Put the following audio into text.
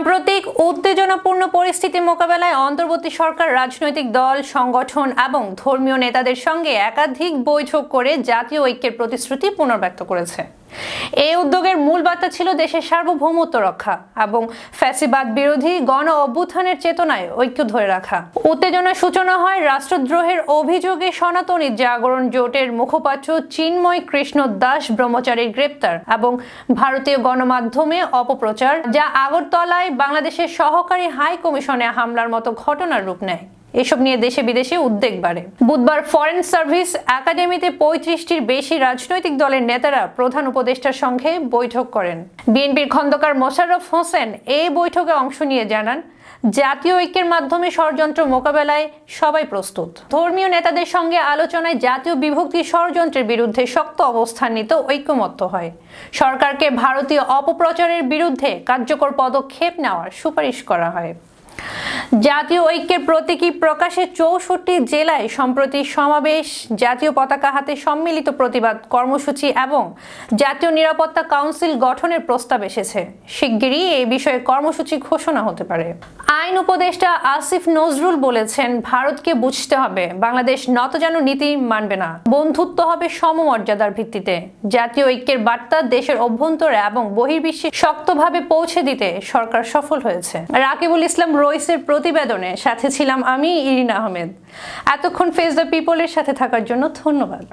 সাম্প্রতিক উত্তেজনাপূর্ণ পরিস্থিতি মোকাবেলায় অন্তর্বর্তী সরকার, রাজনৈতিক দল, সংগঠন এবং ধর্মীয় নেতাদের সঙ্গে একাধিক বৈঠক করে জাতীয় ঐক্যের প্রতিশ্রুতি পুনর্ব্যক্ত করেছে। এই উদ্যোগের মূল বার্তা ছিল দেশের সার্বভৌমত্ব রক্ষা এবং ফ্যাসিবাদ বিরোধী গণ অভ্যুত্থানের চেতনায় ঐক্য ধরে রাখা। উত্তেজনার সূচনা হয় রাষ্ট্রদ্রোহের অভিযোগে সনাতনী জাগরণ জোটের মুখপাত্র চিন্ময় কৃষ্ণ দাস ব্রহ্মচারীর গ্রেপ্তার এবং ভারতীয় গণমাধ্যমে অপপ্রচার, যা আগরতলায় বাংলাদেশের সহকারী হাই কমিশনে হামলার মতো ঘটনার রূপ নেয়। এসব নিয়ে দেশে বিদেশে উদ্বেগ বাড়ে। বুধবার ফরেন সার্ভিস একাডেমিতে পঁয়ত্রিশটির বেশি রাজনৈতিক দলের নেতারা প্রধান উপদেষ্টার সঙ্গে বৈঠক করেন। বিএনপির খন্দকার মোশাররফ হোসেন এই বৈঠকে অংশ নিয়ে জানান, জাতীয় ঐক্যের মাধ্যমে ষড়যন্ত্র মোকাবেলায় সবাই প্রস্তুত। ধর্মীয় নেতাদের সঙ্গে আলোচনায় জাতীয় বিভক্তি ষড়যন্ত্রের বিরুদ্ধে শক্ত অবস্থান নিতে ঐক্যমত্য হয়। সরকারকে ভারতীয় অপপ্রচারের বিরুদ্ধে কার্যকর পদক্ষেপ নেওয়ার সুপারিশ করা হয়। জাতীয় ঐক্যের প্রতীকী প্রকাশে চৌষট্টি জেলায় সম্প্রতি সমাবেশ, জাতীয় পতাকা হাতে সম্মিলিত প্রতিবাদ কর্মসূচি এবং জাতীয় নিরাপত্তা কাউন্সিল গঠনের প্রস্তাব এসেছে। শিগগিরই এই বিষয়ে কর্মসূচি ঘোষণা হতে পারে। আইন উপদেষ্টা আসিফ নজরুল বলেছেন, ভারতকে বুঝতে হবে, বাংলাদেশ নত যেন নীতি মানবে না। বন্ধুত্ব হবে সমমর্যাদার ভিত্তিতে। জাতীয় ঐক্যের বার্তা দেশের অভ্যন্তরে এবং বহির্বিশ্বে শক্তভাবে পৌঁছে দিতে সরকার সফল হয়েছে। রাকিবুল ইসলাম রইসের প্রতিবেদনে সাথে ছিলাম আমি ইরিন আহমেদ। এতক্ষণ ফেস দ্য পিপলের সাথে থাকার জন্য ধন্যবাদ।